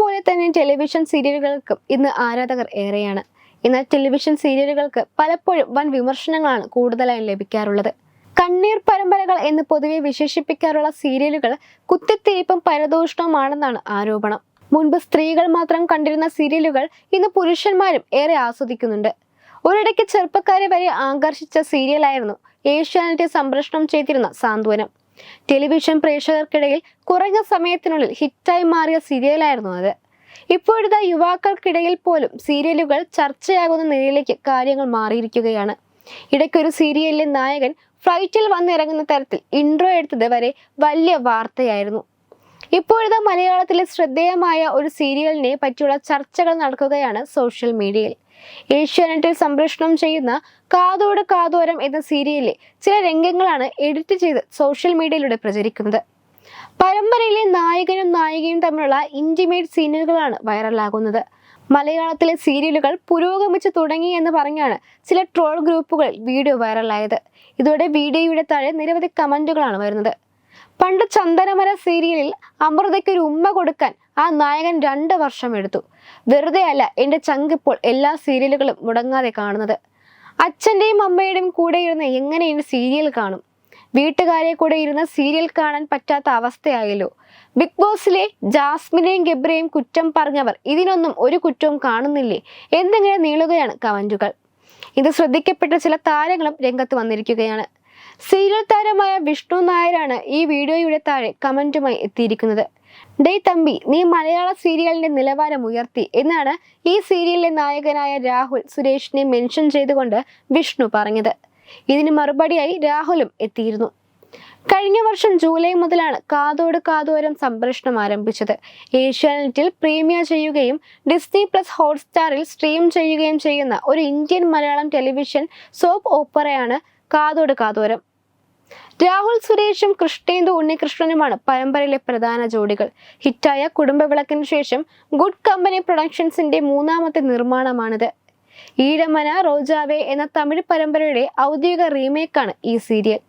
പോലെ തന്നെ ടെലിവിഷൻ സീരിയലുകൾക്കും ഇന്ന് ആരാധകർ ഏറെയാണ്. എന്നാൽ ടെലിവിഷൻ സീരിയലുകൾക്ക് പലപ്പോഴും വൻ വിമർശനങ്ങളാണ് കൂടുതലായി ലഭിക്കാറുള്ളത്. കണ്ണീർ പരമ്പരകൾ എന്ന് പൊതുവെ വിശേഷിപ്പിക്കാറുള്ള സീരിയലുകൾ കുത്തിത്തിരിപ്പും പരദൂഷണവുമാണെന്നാണ് ആരോപണം. മുൻപ് സ്ത്രീകൾ മാത്രം കണ്ടിരുന്ന സീരിയലുകൾ ഇന്ന് പുരുഷന്മാരും ഏറെ ആസ്വദിക്കുന്നുണ്ട്. ഒരിടയ്ക്ക് ചെറുപ്പക്കാരെ വരെ ആകർഷിച്ച സീരിയലായിരുന്നു ഏഷ്യാനെറ്റ് സംപ്രേഷണം ചെയ്തിരുന്ന സാന്ത്വനം. ടെലിവിഷൻ പ്രേക്ഷകർക്കിടയിൽ കുറഞ്ഞ സമയത്തിനുള്ളിൽ ഹിറ്റായി മാറിയ സീരിയലായിരുന്നു അത്. ഇപ്പോഴത്തെ യുവാക്കൾക്കിടയിൽ പോലും സീരിയലുകൾ ചർച്ചയാകുന്ന നിലയിലേക്ക് കാര്യങ്ങൾ മാറിയിരിക്കുകയാണ്. ഇടയ്ക്കൊരു സീരിയലിലെ നായകൻ ഫ്ലൈറ്റിൽ വന്നിറങ്ങുന്ന തരത്തിൽ ഇൻട്രോ എടുത്തത് വരെ വലിയ വാർത്തയായിരുന്നു. ഇപ്പോഴത്തെ മലയാളത്തിലെ ശ്രദ്ധേയമായ ഒരു സീരിയലിനെ പറ്റിയുള്ള ചർച്ചകൾ നടക്കുകയാണ് സോഷ്യൽ മീഡിയയിൽ ഏഷ്യാനെറ്റിൽ സംപ്രേഷണം ചെയ്യുന്ന കാതോട് കാതോരം എന്ന സീരിയലിലെ ചില രംഗങ്ങളാണ് എഡിറ്റ് ചെയ്ത് സോഷ്യൽ മീഡിയയിലൂടെ പ്രചരിക്കുന്നത്. പരമ്പരയിലെ നായകനും നായികയും തമ്മിലുള്ള ഇന്റിമേറ്റ് സീനുകളാണ് വൈറലാകുന്നത്. മലയാളത്തിലെ സീരിയലുകൾ പുരോഗമിച്ചു തുടങ്ങി എന്ന് പറഞ്ഞാണ് ചില ട്രോൾ ഗ്രൂപ്പുകളിൽ വീഡിയോ വൈറലായത്. ഇതോടെ വീഡിയോയുടെ താഴെ നിരവധി കമന്റുകളാണ് വരുന്നത്. പണ്ട് ചന്ദനമര സീരിയലിൽ അമൃതയ്ക്ക് ഒരു ഉമ്മ കൊടുക്കാൻ ആ നായകൻ രണ്ട് വർഷം എടുത്തു. വെറുതെ അല്ല എന്റെ ചങ്കിപ്പോൾ എല്ലാ സീരിയലുകളും മുടങ്ങാതെ കാണുന്നത്. അച്ഛന്റെയും അമ്മയുടെയും കൂടെ ഇരുന്ന് എങ്ങനെ ഇനി സീരിയൽ കാണും? വീട്ടുകാരെ കൂടെ ഇരുന്ന് സീരിയൽ കാണാൻ പറ്റാത്ത അവസ്ഥയായല്ലോ. ബിഗ് ബോസിലെ ജാസ്മിനെയും ഗബ്രയും കുറ്റം പറഞ്ഞവർ ഇതിനൊന്നും ഒരു കുറ്റവും കാണുന്നില്ലേ? എന്നിങ്ങനെ നീളുകയാണ് കമന്റുകൾ. ഇത് ശ്രദ്ധിക്കപ്പെട്ട ചില താരങ്ങളും രംഗത്ത് വന്നിരിക്കുകയാണ്. സീരിയൽ താരമായ വിഷ്ണു നായരാണ് ഈ വീഡിയോയുടെ താഴെ കമന്റുമായി എത്തിയിരിക്കുന്നത്. ഡേ തമ്പി നീ മലയാള സീരിയലിന്റെ നിലവാരം ഉയർത്തി എന്നാണ് ഈ സീരിയലിലെ നായകനായ രാഹുൽ സുരേഷിനെ മെൻഷൻ ചെയ്തുകൊണ്ട് വിഷ്ണു പറഞ്ഞത്. ഇതിന് മറുപടിയായി രാഹുലും എത്തിയിരുന്നു. കഴിഞ്ഞ വർഷം ജൂലൈ മുതലാണ് കാതോട് കാതോരം സംപ്രേഷണം ആരംഭിച്ചത്. ഏഷ്യാനെറ്റിൽ പ്രീമിയർ ചെയ്യുകയും ഡിസ്നി പ്ലസ് ഹോട്ട്സ്റ്റാറിൽ സ്ട്രീം ചെയ്യുകയും ചെയ്യുന്ന ഒരു ഇന്ത്യൻ മലയാളം ടെലിവിഷൻ സോപ്പ് ഓപ്പറയാണ് കാതോട് കാതോരം. രാഹുൽ സുരേഷും കൃഷ്ണേന്ദു ഉണ്ണികൃഷ്ണനുമാണ് പരമ്പരയിലെ പ്രധാന ജോഡികൾ. ഹിറ്റായ കുടുംബവിളക്കിന് ശേഷം ഗുഡ് കമ്പനി പ്രൊഡക്ഷൻസിന്റെ മൂന്നാമത്തെ നിർമ്മാണമാണിത്. ഈഴമന റോജാവേ എന്ന തമിഴ് പരമ്പരയുടെ ഔദ്യോഗിക റീമേക്കാണ് ഈ സീരിയൽ.